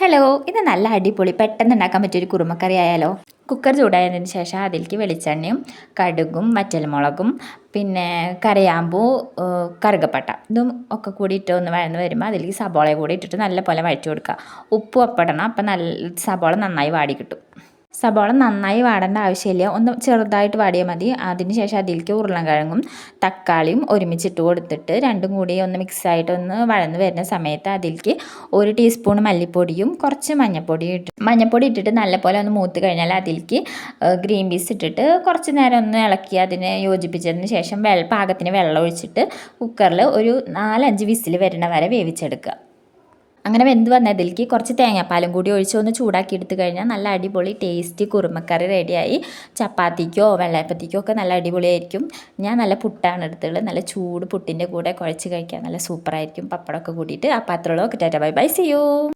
Hello ഇത് നല്ല അടിപൊളി പെട്ടെന്ന് ഉണ്ടാക്കാൻ പറ്റിയൊരു കുറുമക്കറി ആയാലോ? കുക്കർ ചൂടായതിന് ശേഷം അതിലേക്ക് വെളിച്ചെണ്ണയും കടുകും വറ്റൽമുളകും പിന്നെ കരയാമ്പൂ കറുകപ്പട്ട. ഇതും ഒക്കെ കൂടി ഇട്ട് ഒന്ന് വഴന്ന് വരുമ്പോൾ അതിലേക്ക് സബോള കൂടി ഇട്ടിട്ട് നല്ല പോലെ വഴറ്റി കൊടുക്കുക. ഉപ്പും ഒപ്പിടണം അപ്പം നല്ല സബോള നന്നായി വാടി കിട്ടും. സബോള നന്നായി വാടേണ്ട ആവശ്യമില്ല. ഒന്ന് ചെറുതായിട്ട് വാടിയാൽ മതി. അതിന് ശേഷം അതിലേക്ക് ഉരുളൻകിഴങ്ങും തക്കാളിയും ഒരുമിച്ചിട്ട് കൊടുത്തിട്ട് രണ്ടും കൂടി ഒന്ന് മിക്സായിട്ട് ഒന്ന് വഴന്ന് വരുന്ന സമയത്ത് അതിലേക്ക് ഒരു ടീസ്പൂൺ മല്ലിപ്പൊടിയും കുറച്ച് മഞ്ഞൾപ്പൊടിയും ഇട്ട് മഞ്ഞൾപ്പൊടി ഇട്ടിട്ട് നല്ലപോലെ ഒന്ന് മൂത്ത് കഴിഞ്ഞാൽ അതിലേക്ക് ഗ്രീൻ പീസ് ഇട്ടിട്ട് കുറച്ച് നേരം ഒന്ന് ഇളക്കി അതിനെ യോജിപ്പിച്ചതിന് ശേഷം വെള്ള പാകത്തിന് വെള്ളം ഒഴിച്ചിട്ട് കുക്കറിൽ ഒരു നാലഞ്ച് വിസിൽ വരുന്ന വരെ വേവിച്ചെടുക്കുക. അങ്ങനെ വെന്ത് വന്നതിലേക്ക് കുറച്ച് തേങ്ങാപ്പാലും കൂടി ഒഴിച്ച് ഒന്ന് ചൂടാക്കി എടുത്തു കഴിഞ്ഞാൽ നല്ല അടിപൊളി ടേസ്റ്റി കുറുമക്കറി റെഡിയായി ചപ്പാത്തിക്കോ വെള്ളയപ്പത്തിക്കോ ഒക്കെ നല്ല അടിപൊളിയായിരിക്കും. ഞാൻ നല്ല പുട്ടാണ് എടുത്തുള്ളത്. നല്ല ചൂട് പുട്ടിന്റെ കൂടെ കുഴച്ച് കഴിക്കാൻ നല്ല സൂപ്പറായിരിക്കും പപ്പടമൊക്കെ കൂട്ടിയിട്ട് ആ പാത്രമുള്ള ഒക്കെ ടാറ്റ ബൈ ബൈ സിയൂ